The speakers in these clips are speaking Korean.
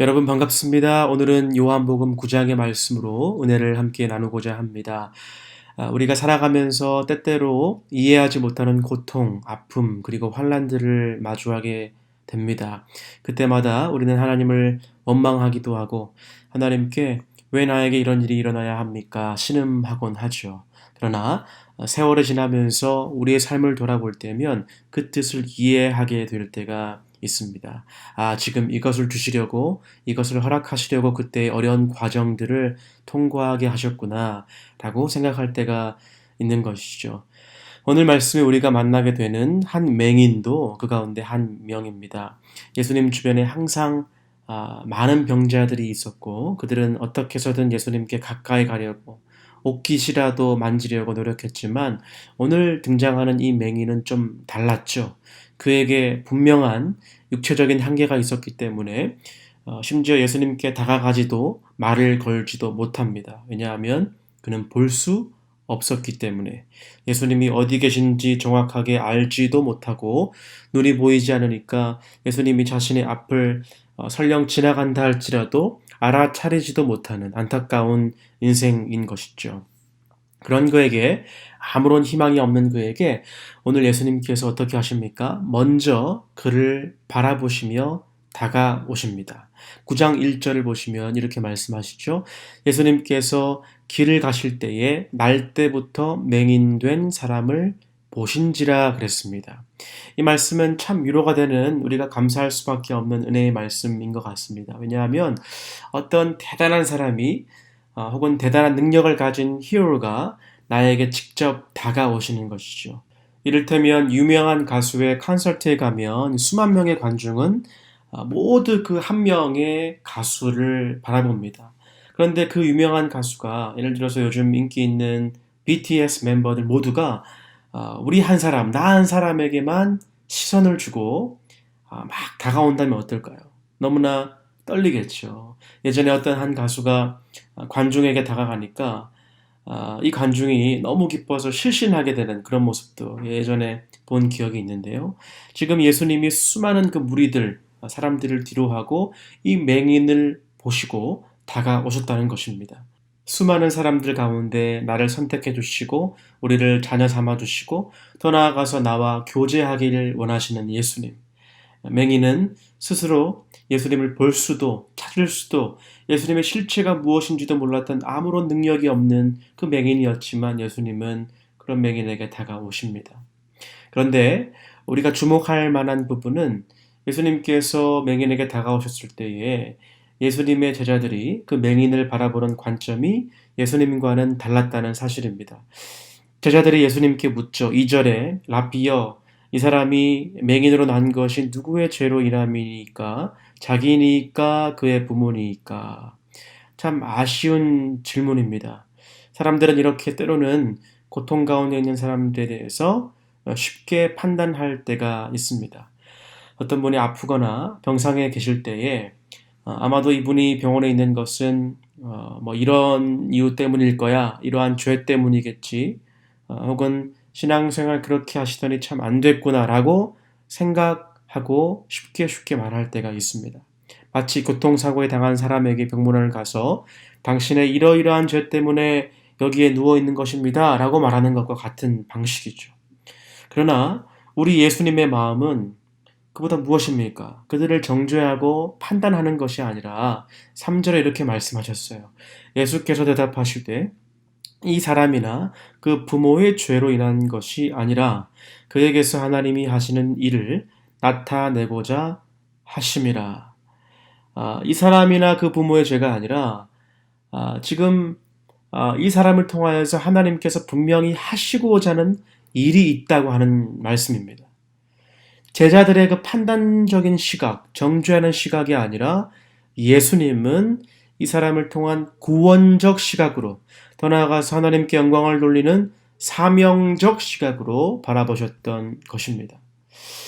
여러분 반갑습니다. 오늘은 요한복음 9장의 말씀으로 은혜를 함께 나누고자 합니다. 아, 우리가 살아가면서 때때로 이해하지 못하는 고통, 아픔, 그리고 환란들을 마주하게 됩니다. 그때마다 우리는 하나님을 원망하기도 하고 하나님께 왜 나에게 이런 일이 일어나야 합니까? 신음하곤 하죠. 그러나 세월이 지나면서 우리의 삶을 돌아볼 때면 그 뜻을 이해하게 될 때가 있습니다. 아, 지금 이것을 주시려고, 이것을 허락하시려고 그때 어려운 과정들을 통과하게 하셨구나, 라고 생각할 때가 있는 것이죠. 오늘 말씀에 우리가 만나게 되는 한 맹인도 그 가운데 한 명입니다. 예수님 주변에 항상 아, 많은 병자들이 있었고 그들은 어떻게 해서든 예수님께 가까이 가려고 옷깃이라도 만지려고 노력했지만 오늘 등장하는 이 맹인은 좀 달랐죠. 그에게 분명한 육체적인 한계가 있었기 때문에 어, 심지어 예수님께 다가가지도 말을 걸지도 못합니다. 왜냐하면 그는 볼 수 없었기 때문에 예수님이 어디 계신지 정확하게 알지도 못하고 눈이 보이지 않으니까 예수님이 자신의 앞을 어, 설령 지나간다 할지라도 알아차리지도 못하는 안타까운 인생인 것이죠. 그런 그에게 아무런 희망이 없는 그에게 오늘 예수님께서 어떻게 하십니까? 먼저 그를 바라보시며 다가오십니다. 9장 1절을 보시면 이렇게 말씀하시죠. 예수님께서 길을 가실 때에 날 때부터 맹인된 사람을 보신지라 그랬습니다. 이 말씀은 참 위로가 되는 우리가 감사할 수밖에 없는 은혜의 말씀인 것 같습니다. 왜냐하면 어떤 대단한 사람이 어, 혹은 대단한 능력을 가진 히어로가 나에게 직접 다가오시는 것이죠. 이를테면 유명한 가수의 콘서트에 가면 수만 명의 관중은 어, 모두 그 한 명의 가수를 바라봅니다. 그런데 그 유명한 가수가 예를 들어서 요즘 인기 있는 BTS 멤버들 모두가 어, 우리 한 사람, 나 한 사람에게만 시선을 주고 막 다가온다면 어떨까요? 너무나 떨리겠죠. 예전에 어떤 한 가수가 관중에게 다가가니까 아, 이 관중이 너무 기뻐서 실신하게 되는 그런 모습도 예전에 본 기억이 있는데요. 지금 예수님이 수많은 그 무리들, 사람들을 뒤로하고 이 맹인을 보시고 다가오셨다는 것입니다. 수많은 사람들 가운데 나를 선택해 주시고 우리를 자녀 삼아 주시고 더 나아가서 나와 교제하기를 원하시는 예수님. 맹인은 스스로 예수님을 볼 수도 찾을 수도 예수님의 실체가 무엇인지도 몰랐던 아무런 능력이 없는 그 맹인이었지만 예수님은 그런 맹인에게 다가오십니다. 그런데 우리가 주목할 만한 부분은 예수님께서 맹인에게 다가오셨을 때에 예수님의 제자들이 그 맹인을 바라보는 관점이 예수님과는 달랐다는 사실입니다. 제자들이 예수님께 묻죠. 2절에 라비여 이 사람이 맹인으로 난 것이 누구의 죄로 인함이니까 자기니까 그의 부모니까 참 아쉬운 질문입니다. 사람들은 이렇게 때로는 고통 가운데 있는 사람들에 대해서 쉽게 판단할 때가 있습니다. 어떤 분이 아프거나 병상에 계실 때에 어, 아마도 이분이 병원에 있는 것은 어, 뭐 이런 이유 때문일 거야, 이러한 죄 때문이겠지, 어, 혹은 신앙생활 그렇게 하시더니 참 안 됐구나라고 생각하고 쉽게 쉽게 말할 때가 있습니다. 마치 교통사고에 당한 사람에게 병문안을 가서 당신의 이러이러한 죄 때문에 여기에 누워 있는 것입니다. 라고 말하는 것과 같은 방식이죠. 그러나 우리 예수님의 마음은 그보다 무엇입니까? 그들을 정죄하고 판단하는 것이 아니라 3절에 이렇게 말씀하셨어요. 예수께서 대답하시되 이 사람이나 그 부모의 죄로 인한 것이 아니라 그에게서 하나님이 하시는 일을 나타내고자 하심이라. 아, 이 사람이나 그 부모의 죄가 아니라 아, 지금 아, 이 사람을 통하여서 하나님께서 분명히 하시고자 하는 일이 있다고 하는 말씀입니다. 제자들의 그 판단적인 시각, 정죄하는 시각이 아니라 예수님은 이 사람을 통한 구원적 시각으로 더 나아가서 하나님께 영광을 돌리는 사명적 시각으로 바라보셨던 것입니다.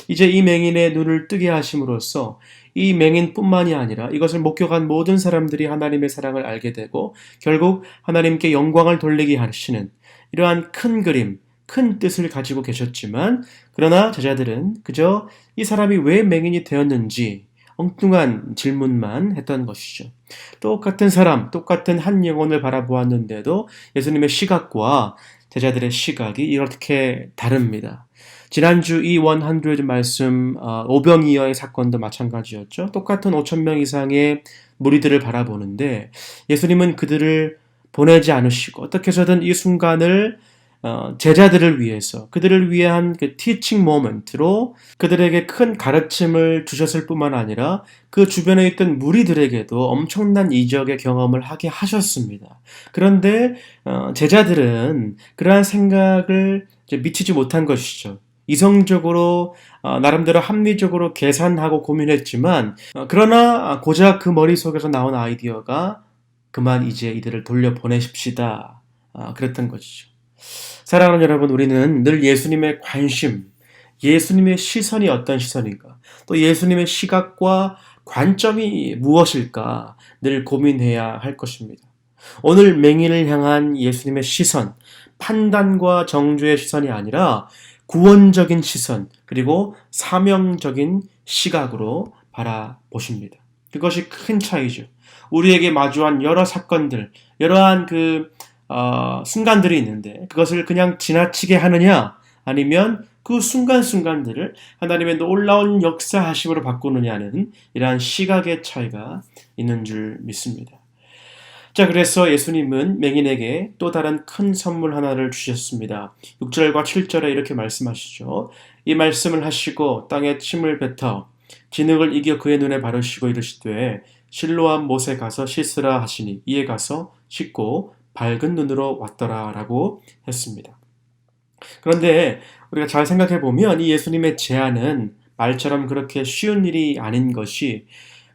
이제 이 맹인의 눈을 뜨게 하심으로써 이 맹인뿐만이 아니라 이것을 목격한 모든 사람들이 하나님의 사랑을 알게 되고 결국 하나님께 영광을 돌리게 하시는 이러한 큰 그림, 큰 뜻을 가지고 계셨지만 그러나 제자들은 그저 이 사람이 왜 맹인이 되었는지 엉뚱한 질문만 했던 것이죠. 똑같은 사람, 똑같은 한 영혼을 바라보았는데도 예수님의 시각과 제자들의 시각이 이렇게 다릅니다. 지난주 이100 말씀 어, 오병이어의 사건도 마찬가지였죠. 똑같은 5천 명 이상의 무리들을 바라보는데 예수님은 그들을 보내지 않으시고 어떻게 해서든 이 순간을 어, 제자들을 위해서 그들을 위한 그 티칭 모먼트로 그들에게 큰 가르침을 주셨을 뿐만 아니라 그 주변에 있던 무리들에게도 엄청난 이적의 경험을 하게 하셨습니다. 그런데 어, 제자들은 그러한 생각을 미치지 못한 것이죠. 이성적으로 어, 나름대로 합리적으로 계산하고 고민했지만 어, 그러나 고작 그 머릿속에서 나온 아이디어가 그만 이제 이들을 돌려보내십시다. 아, 그랬던 것이죠. 사랑하는 여러분, 우리는 늘 예수님의 관심, 예수님의 시선이 어떤 시선인가, 또 예수님의 시각과 관점이 무엇일까 늘 고민해야 할 것입니다. 오늘 맹인을 향한 예수님의 시선, 판단과 정죄의 시선이 아니라 구원적인 시선, 그리고 사명적인 시각으로 바라보십니다. 그것이 큰 차이죠. 우리에게 마주한 여러 사건들, 여러한 그 어, 순간들이 있는데 그것을 그냥 지나치게 하느냐 아니면 그 순간순간들을 하나님의 놀라운 역사하심으로 바꾸느냐는 이러한 시각의 차이가 있는 줄 믿습니다. 자, 그래서 예수님은 맹인에게 또 다른 큰 선물 하나를 주셨습니다. 6절과 7절에 이렇게 말씀하시죠. 이 말씀을 하시고 땅에 침을 뱉어 진흙을 이겨 그의 눈에 바르시고 이르시되 실로암 못에 가서 씻으라 하시니 이에 가서 씻고 밝은 눈으로 왔더라 라고 했습니다. 그런데 우리가 잘 생각해 보면 이 예수님의 제안은 말처럼 그렇게 쉬운 일이 아닌 것이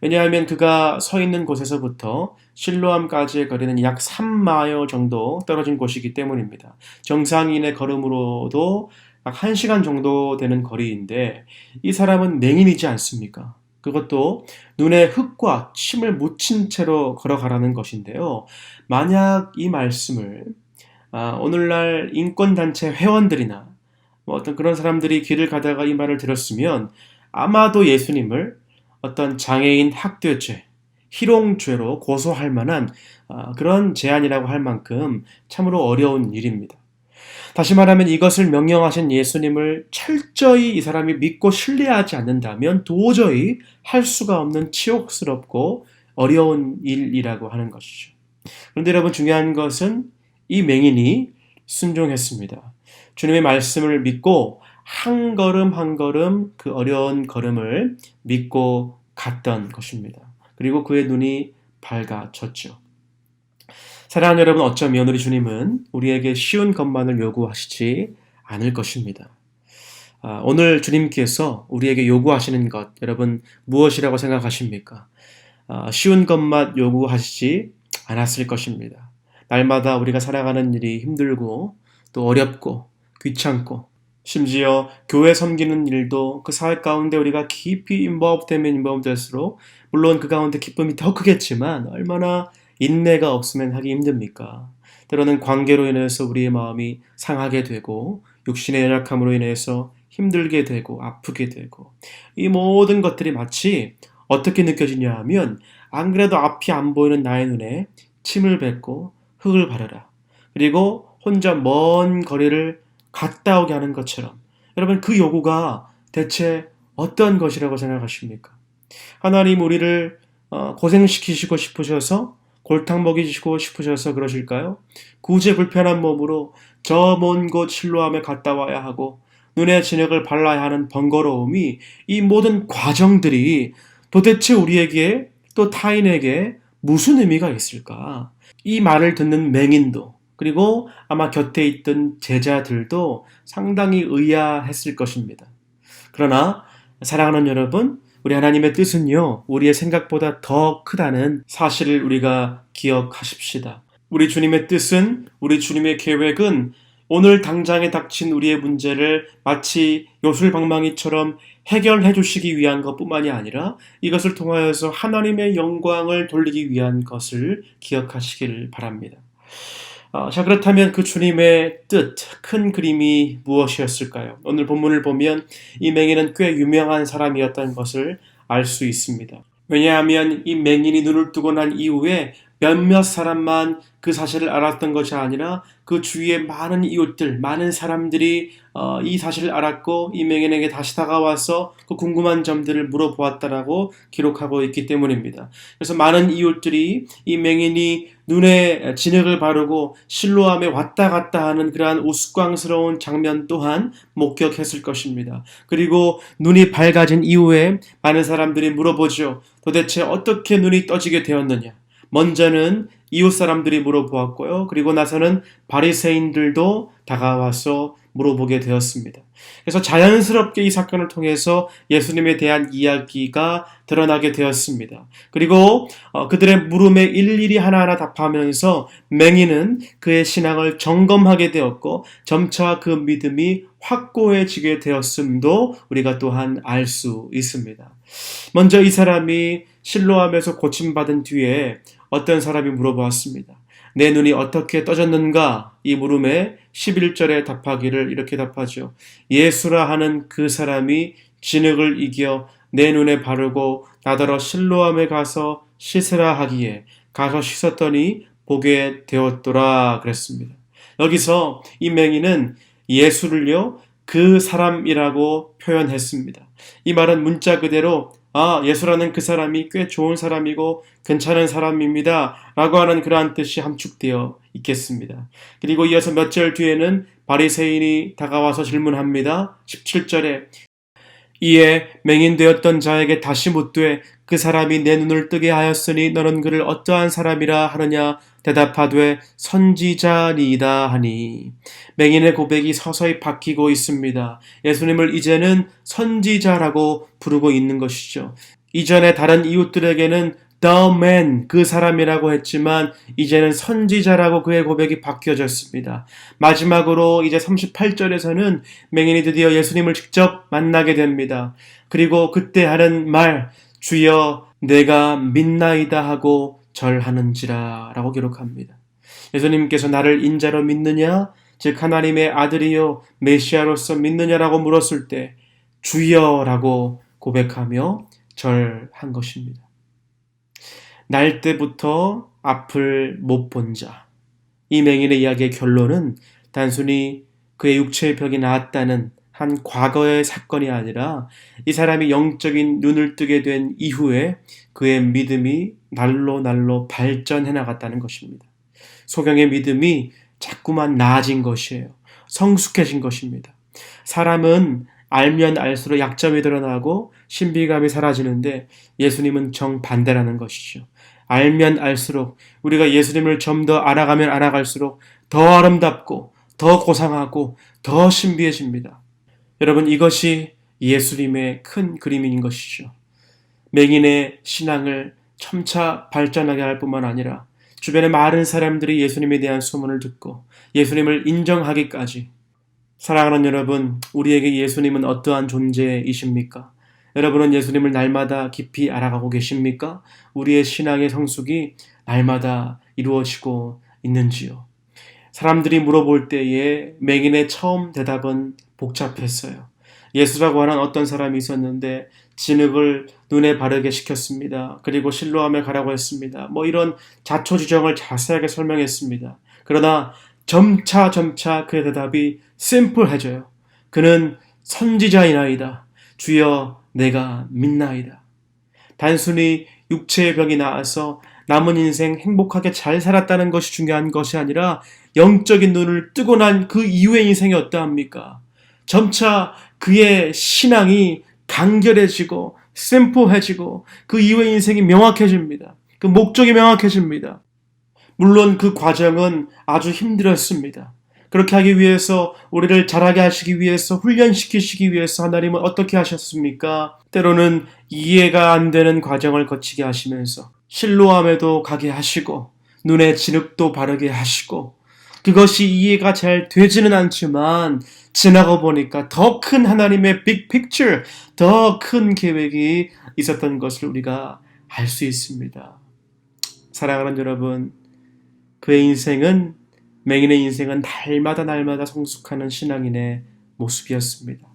왜냐하면 그가 서 있는 곳에서부터 실로암까지의 거리는 약 3마일 정도 떨어진 곳이기 때문입니다. 정상인의 걸음으로도 약 1시간 정도 되는 거리인데 이 사람은 맹인이지 않습니까? 그것도 눈에 흙과 침을 묻힌 채로 걸어가라는 것인데요. 만약 이 말씀을 아, 오늘날 인권단체 회원들이나 뭐 어떤 그런 사람들이 길을 가다가 이 말을 들었으면 아마도 예수님을 어떤 장애인 학대죄, 희롱죄로 고소할 만한 아, 그런 제안이라고 할 만큼 참으로 어려운 일입니다. 다시 말하면 이것을 명령하신 예수님을 철저히 이 사람이 믿고 신뢰하지 않는다면 도저히 할 수가 없는 치욕스럽고 어려운 일이라고 하는 것이죠. 그런데 여러분 중요한 것은 이 맹인이 순종했습니다. 주님의 말씀을 믿고 한 걸음 한 걸음 그 어려운 걸음을 믿고 갔던 것입니다. 그리고 그의 눈이 밝아졌죠. 사랑하는 여러분, 어쩌면 우리 주님은 우리에게 쉬운 것만을 요구하시지 않을 것입니다. 아, 오늘 주님께서 우리에게 요구하시는 것, 여러분 무엇이라고 생각하십니까? 아, 쉬운 것만 요구하시지 않았을 것입니다. 날마다 우리가 살아가는 일이 힘들고 또 어렵고 귀찮고 심지어 교회 섬기는 일도 그 사회 가운데 우리가 깊이 인버브 되면 인버브 될수록 물론 그 가운데 기쁨이 더 크겠지만 얼마나 인내가 없으면 하기 힘듭니까? 때로는 관계로 인해서 우리의 마음이 상하게 되고 육신의 연약함으로 인해서 힘들게 되고 아프게 되고 이 모든 것들이 마치 어떻게 느껴지냐 하면 안 그래도 앞이 안 보이는 나의 눈에 침을 뱉고 흙을 바르라. 그리고 혼자 먼 거리를 갔다 오게 하는 것처럼 여러분 그 요구가 대체 어떤 것이라고 생각하십니까? 하나님 우리를 어, 고생시키시고 싶으셔서 골탕 먹이시고 싶으셔서 그러실까요? 구제 불편한 몸으로 저 먼 곳 실로함에 갔다 와야 하고 눈에 진흙을 발라야 하는 번거로움이 이 모든 과정들이 도대체 우리에게 또 타인에게 무슨 의미가 있을까? 이 말을 듣는 맹인도 그리고 아마 곁에 있던 제자들도 상당히 의아했을 것입니다. 그러나 사랑하는 여러분, 우리 하나님의 뜻은요, 우리의 생각보다 더 크다는 사실을 우리가 기억하십시다. 우리 주님의 뜻은, 우리 주님의 계획은 오늘 당장에 닥친 우리의 문제를 마치 요술방망이처럼 해결해 주시기 위한 것 뿐만이 아니라 이것을 통하여서 하나님의 영광을 돌리기 위한 것을 기억하시기를 바랍니다. 어, 자, 그렇다면 그 주님의 뜻, 큰 그림이 무엇이었을까요? 오늘 본문을 보면 이 맹인은 꽤 유명한 사람이었던 것을 알 수 있습니다. 왜냐하면 이 맹인이 눈을 뜨고 난 이후에 몇몇 사람만 그 사실을 알았던 것이 아니라 그 주위에 많은 이웃들, 많은 사람들이 어, 이 사실을 알았고 이 맹인에게 다시 다가와서 그 궁금한 점들을 물어보았다라고 기록하고 있기 때문입니다. 그래서 많은 이웃들이 이 맹인이 눈에 진흙을 바르고 실로암에 왔다 갔다 하는 그러한 우스꽝스러운 장면 또한 목격했을 것입니다. 그리고 눈이 밝아진 이후에 많은 사람들이 물어보죠. 도대체 어떻게 눈이 떠지게 되었느냐? 먼저는 이웃 사람들이 물어보았고요. 그리고 나서는 바리새인들도 다가와서 물어보게 되었습니다. 그래서 자연스럽게 이 사건을 통해서 예수님에 대한 이야기가 드러나게 되었습니다. 그리고 어, 그들의 물음에 일일이 하나하나 답하면서 맹인은 그의 신앙을 점검하게 되었고 점차 그 믿음이 확고해지게 되었음도 우리가 또한 알 수 있습니다. 먼저 이 사람이 실로함에서 고침받은 뒤에 어떤 사람이 물어보았습니다. 내 눈이 어떻게 떠졌는가? 이 물음에 11절에 답하기를 이렇게 답하죠. 예수라 하는 그 사람이 진흙을 이겨 내 눈에 바르고 나더러 실로함에 가서 씻으라 하기에 가서 씻었더니 보게 되었더라 그랬습니다. 여기서 이 맹인은 예수를요 그 사람이라고 표현했습니다. 이 말은 문자 그대로 아, 예수라는 그 사람이 꽤 좋은 사람이고 괜찮은 사람입니다. 라고 하는 그러한 뜻이 함축되어 있겠습니다. 그리고 이어서 몇 절 뒤에는 바리새인이 다가와서 질문합니다. 17절에 이에 맹인되었던 자에게 다시 묻되 그 사람이 내 눈을 뜨게 하였으니 너는 그를 어떠한 사람이라 하느냐 대답하되 선지자니이다 하니 맹인의 고백이 서서히 바뀌고 있습니다. 예수님을 이제는 선지자라고 부르고 있는 것이죠. 이전에 다른 이웃들에게는 the man 그 사람이라고 했지만 이제는 선지자라고 그의 고백이 바뀌어졌습니다. 마지막으로 이제 38절에서는 맹인이 드디어 예수님을 직접 만나게 됩니다. 그리고 그때 하는 말 주여 내가 믿나이다 하고 절하는지라 라고 기록합니다. 예수님께서 나를 인자로 믿느냐? 즉 하나님의 아들이요 메시아로서 믿느냐라고 물었을 때 주여라고 고백하며 절한 것입니다. 날 때부터 앞을 못 본 자. 이 맹인의 이야기의 결론은 단순히 그의 육체의 벽이 나았다는 한 과거의 사건이 아니라 이 사람이 영적인 눈을 뜨게 된 이후에 그의 믿음이 날로 날로 발전해 나갔다는 것입니다. 소경의 믿음이 자꾸만 나아진 것이에요. 성숙해진 것입니다. 사람은 알면 알수록 약점이 드러나고 신비감이 사라지는데 예수님은 정반대라는 것이죠. 알면 알수록 우리가 예수님을 좀 더 알아가면 알아갈수록 더 아름답고 더 고상하고 더 신비해집니다. 여러분 이것이 예수님의 큰 그림인 것이죠. 맹인의 신앙을 첨차 발전하게 할 뿐만 아니라 주변의 많은 사람들이 예수님에 대한 소문을 듣고 예수님을 인정하기까지 사랑하는 여러분, 우리에게 예수님은 어떠한 존재이십니까? 여러분은 예수님을 날마다 깊이 알아가고 계십니까? 우리의 신앙의 성숙이 날마다 이루어지고 있는지요? 사람들이 물어볼 때에 맹인의 처음 대답은 복잡했어요. 예수라고 하는 어떤 사람이 있었는데 진흙을 눈에 바르게 시켰습니다. 그리고 실로함에 가라고 했습니다. 뭐 이런 자초지정을 자세하게 설명했습니다. 그러나 점차 점차 그의 대답이 심플해져요. 그는 선지자이나이다. 주여 내가 믿나이다. 단순히 육체의 병이 나아서 남은 인생 행복하게 잘 살았다는 것이 중요한 것이 아니라 영적인 눈을 뜨고 난 그 이후의 인생이 어떠합니까? 점차 그의 신앙이 간결해지고 심플해지고 그 이후의 인생이 명확해집니다. 그 목적이 명확해집니다. 물론 그 과정은 아주 힘들었습니다. 그렇게 하기 위해서 우리를 잘하게 하시기 위해서 훈련시키시기 위해서 하나님은 어떻게 하셨습니까? 때로는 이해가 안 되는 과정을 거치게 하시면서 실로함에도 가게 하시고 눈에 진흙도 바르게 하시고 그것이 이해가 잘 되지는 않지만 지나고 보니까 더 큰 하나님의 빅 픽처, 더 큰 계획이 있었던 것을 우리가 알 수 있습니다. 사랑하는 여러분, 그의 인생은 맹인의 인생은 날마다 날마다 성숙하는 신앙인의 모습이었습니다.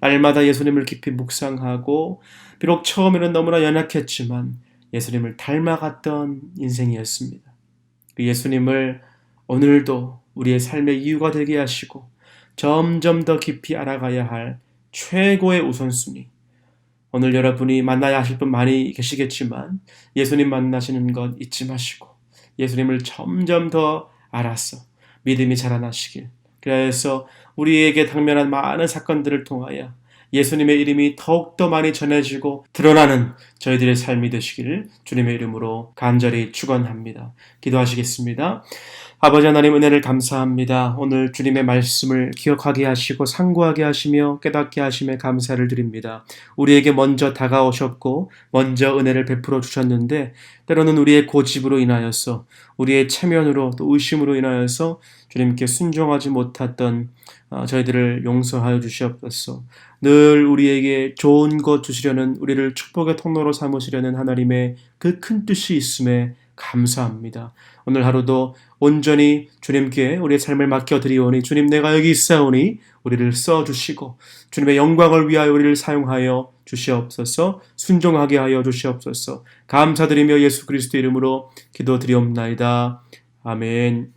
날마다 예수님을 깊이 묵상하고 비록 처음에는 너무나 연약했지만 예수님을 닮아갔던 인생이었습니다. 그 예수님을 오늘도 우리의 삶의 이유가 되게 하시고 점점 더 깊이 알아가야 할 최고의 우선순위. 오늘 여러분이 만나야 하실 분 많이 계시겠지만 예수님 만나시는 것 잊지 마시고 예수님을 점점 더 알아서 믿음이 자라나시길. 그래서 우리에게 당면한 많은 사건들을 통하여 예수님의 이름이 더욱더 많이 전해지고 드러나는 저희들의 삶이 되시기를 주님의 이름으로 간절히 축원합니다. 기도하시겠습니다. 아버지 하나님 은혜를 감사합니다. 오늘 주님의 말씀을 기억하게 하시고 상고하게 하시며 깨닫게 하심에 감사를 드립니다. 우리에게 먼저 다가오셨고 먼저 은혜를 베풀어 주셨는데 때로는 우리의 고집으로 인하여서 우리의 체면으로 또 의심으로 인하여서 주님께 순종하지 못했던 어, 저희들을 용서하여 주시옵소서. 늘 우리에게 좋은 것 주시려는 우리를 축복의 통로로 삼으시려는 하나님의 그 큰 뜻이 있음에 감사합니다. 오늘 하루도 온전히 주님께 우리의 삶을 맡겨드리오니 주님 내가 여기 있사오니 우리를 써주시고 주님의 영광을 위하여 우리를 사용하여 주시옵소서 순종하게 하여 주시옵소서 감사드리며 예수 그리스도 이름으로 기도드리옵나이다. 아멘